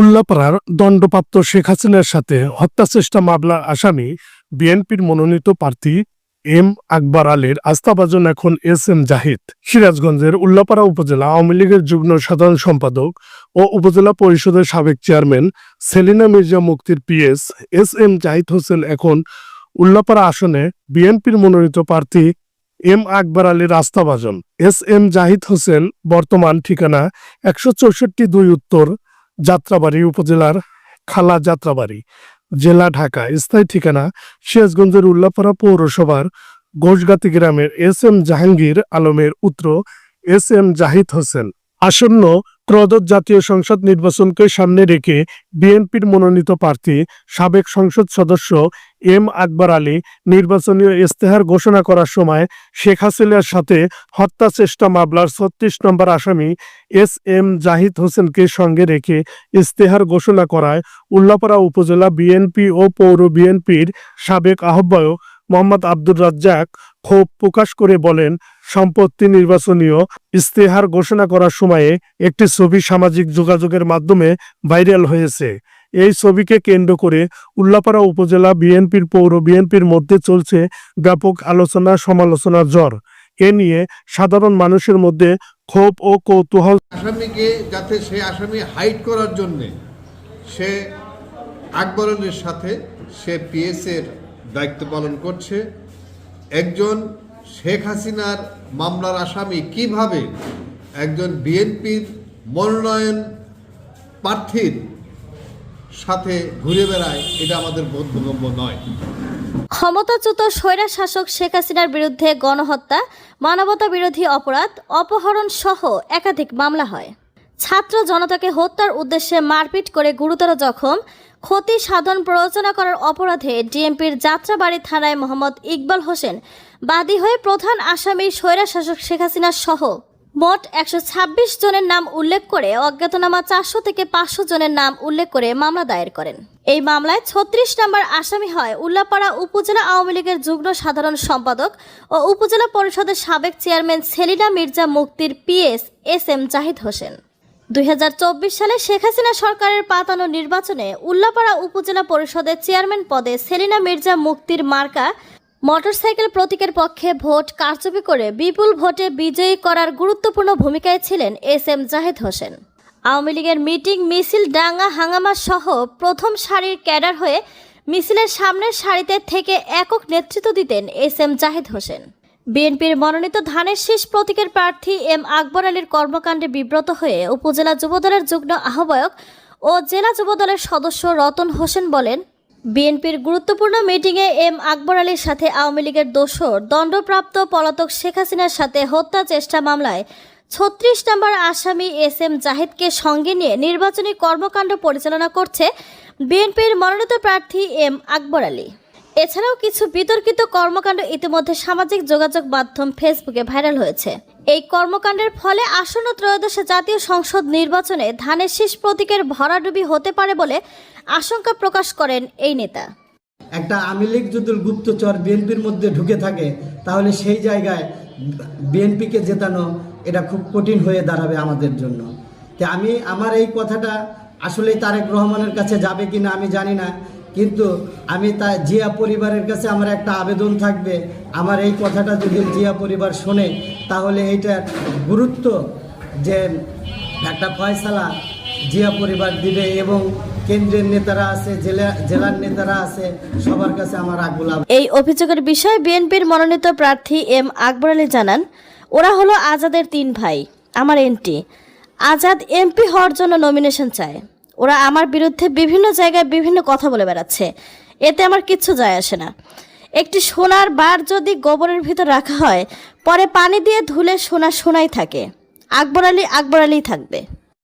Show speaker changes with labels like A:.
A: উল্লাপাড়ার দণ্ডপ্রাপ্ত শেখ হাসিনার সাথে হত্যাচেষ্টা মামলার আসামি বিএনপির মনোনীত প্রার্থী এম আকবর আলীর আস্থাভাজন এখন এস এম জাহিদ। সিরাজগঞ্জের উল্লাপাড়া উপজেলা আওয়ামী লীগের যুগ্ম সাধারণ সম্পাদক ও উপজেলা পরিষদের সাবেক চেয়ারম্যান সেলিনা মির্জা মুক্তির PS S M Jahid Hossain এখন উল্লাপাড়া আসনে বিএনপির মনোনীত প্রার্থী এম আকবর আলীর আস্থাভাজন। এস এম জাহিদ হোসেন বর্তমান ঠিকানা একশো চৌষট্টি দুই উত্তর যাত্রাবাড়ি উপজেলার খালা যাত্রাবাড়ি, জেলা ঢাকা। স্থায়ী ঠিকানা সিরাজগঞ্জের উল্লাপাড়া পৌরসভার ঘোষগাতি গ্রামের এস এম জাহাঙ্গীর আলমের পুত্র এস এম জাহিদ হোসেন। আসন্ন ত্রয়োদশ জাতীয় সংসদ নির্বাচনকে সামনে রেখে বিএনপির মনোনীত প্রার্থী, সাবেক সংসদ সদস্য এম আকবর আলী নির্বাচনী ইস্তেহার ঘোষণা করার সময় শেখ হাসিনার সাথে হত্যা চেষ্টা মামলার ছত্রিশ নম্বর আসামি এস এম জাহিদ হোসেনকে সঙ্গে রেখে ইস্তেহার ঘোষণা করায় উল্লাপাড়া উপজেলা বিএনপি ও পৌর বিএনপির সাবেক আহ্বায়ক মোহাম্মদ আব্দুর রাজ্জাক ক্ষোভ প্রকাশ করে বলেন সম্পত্তি নির্বাচনীয় ইস্তেহার ঘোষণা করার সময়ে একটি ছবি সামাজিক যোগাযোগের মাধ্যমে ভাইরাল হয়েছে। এই ছবিকে কেন্দ্র করে উল্লাপাড়া উপজেলা বিএনপির পৌর বিএনপির মধ্যে চলছে ব্যাপক আলোচনা সমালোচনার জ্বর এ নিয়ে সাধারণ মানুষের মধ্যে ক্ষোভ ও কৌতূহল
B: আসামিকে যাতে সে আসামি হাইড করার জন্যে সে আকবরনের সাথে সে পিএসের দায়িত্ব পালন করছে। একজন শেখ হাসিনার মামলার আসামি কীভাবে একজন বিএনপির মনোনয়ন প্রার্থীর সাথে ঘুরে বেড়ায়, এটা আমাদের বোধগম্য নয়।
C: ক্ষমতাচ্যুত স্বৈরা শাসক শেখ হাসিনার বিরুদ্ধে গণহত্যা মানবতা বিরোধী অপরাধ অপহরণ সহ একাধিক মামলা হয়। ছাত্র জনতাকে হত্যার উদ্দেশ্যে মারপিট করে গুরুতর জখম, ক্ষতি সাধন প্ররোচনা করার অপরাধে ডিএমপির যাত্রাবাড়ি থানায় মোহাম্মদ ইকবাল হোসেন, বাদী হয়ে প্রধান আসামি স্বৈরা শাসক শেখ হাসিনা সহ মোট একশো ছাব্বিশ জনের নাম উল্লেখ করে অজ্ঞাতনামা চারশো থেকে পাঁচশো জনের নাম উল্লেখ করে মামলা দায়ের করেন। এই মামলায় ছত্রিশ নম্বর আসামি হয় উল্লাপাড়া উপজেলা আওয়ামী লীগের যুগ্ম সাধারণ সম্পাদক ও উপজেলা পরিষদের সাবেক চেয়ারম্যান সেলিনা মির্জা মুক্তির PS S M Zahid Hossain. দুই হাজার চব্বিশ সালে শেখ হাসিনা সরকারের পাতানো নির্বাচনে উল্লাপাড়া উপজেলা পরিষদের চেয়ারম্যান পদে সেলিনা মির্জা মুক্তির মার্কা মোটরসাইকেল প্রতীকের পক্ষে ভোট কারচুপি করে বিপুল ভোটে বিজয়ী করার গুরুত্বপূর্ণ ভূমিকায় ছিলেন এস এম জাহিদ হোসেন। আওয়ামী লীগের মিটিং মিছিল, ডাঙ্গা, হাঙ্গামা সহ প্রথম সারির ক্যাডার হয়ে মিছিলের সামনের সারিতে থেকে একক নেতৃত্ব দিতেন এস এম জাহিদ হোসেন। বিএনপির মনোনীত ধানের শীষ প্রতীকের প্রার্থী এম আকবর আলীর কর্মকাণ্ডে বিব্রত হয়ে উপজেলা যুবদলের যুগ্ম আহ্বায়ক ও জেলা যুবদলের সদস্য রতন হোসেন বলেন, বিএনপির গুরুত্বপূর্ণ মিটিংয়ে এম আকবর আলীর সাথে আওয়ামী লীগের দোসর, দণ্ডপ্রাপ্ত পলাতক শেখ হাসিনার সাথে হত্যা চেষ্টা মামলায় ছত্রিশ নম্বর আসামি এস এম জাহিদকে সঙ্গে নিয়ে নির্বাচনী কর্মকাণ্ড পরিচালনা করছে বিএনপির মনোনীত প্রার্থী এম আকবর আলী। এছাড়াও কিছু বিতর্কিত কর্মকাণ্ড ইতিমধ্যে সামাজিক যোগাযোগ মাধ্যম ফেসবুকে ভাইরাল হয়েছে। এই কর্মকাণ্ডের ফলে আসন্ন ত্রয়োদশ জাতীয় সংসদ নির্বাচনে ধানের শীষ প্রতীকের ভরাডুবি হতে পারে বলে আশঙ্কা প্রকাশ করেন এই নেতা।
D: একটা আওয়ামী লীগ যদি গুপ্তচর বিএনপির মধ্যে ঢুকে থাকে, তাহলে সেই জায়গায় বিএনপিকে জেতানো এটা খুব কঠিন হয়ে দাঁড়াবে আমাদের জন্য। তো আমি, আমার এই কথাটা আসলে তারেক রহমানের কাছে যাবে কি না আমি জানি না। কিন্তু আমি তা জিয়া পরিবারের কাছে আমার একটা আবেদন থাকবে। আমার এই কথাটা যদি জিয়া পরিবার শোনে, তাহলে এইটার গুরুত্ব যে একটা ফয়সালা জিয়া পরিবার দিবে এবং কেন্দ্রের নেতারা আছে, জেলা, জেলার নেতারা আছে, সবার কাছে আমার আগুল
C: এই অভিযোগের বিষয়ে বিএনপির মনোনীত প্রার্থী এম আকবর আলী জানান, ওরা হলো আজাদের তিন ভাই। আমার এনটি আজাদ এমপি হওয়ার জন্য নমিনেশন চায়। ওরা আমার বিরুদ্ধে বিভিন্ন জায়গায় বিভিন্ন কথা বলে বেড়াচ্ছে। এতে আমার কিচ্ছু যায় আসে না। একটি সোনার বার যদি গোবরের ভিতর রাখা হয়, পরে পানি দিয়ে ধুলে সোনা সোনাই থাকে। আকবর আলী আকবর আলী থাকবে।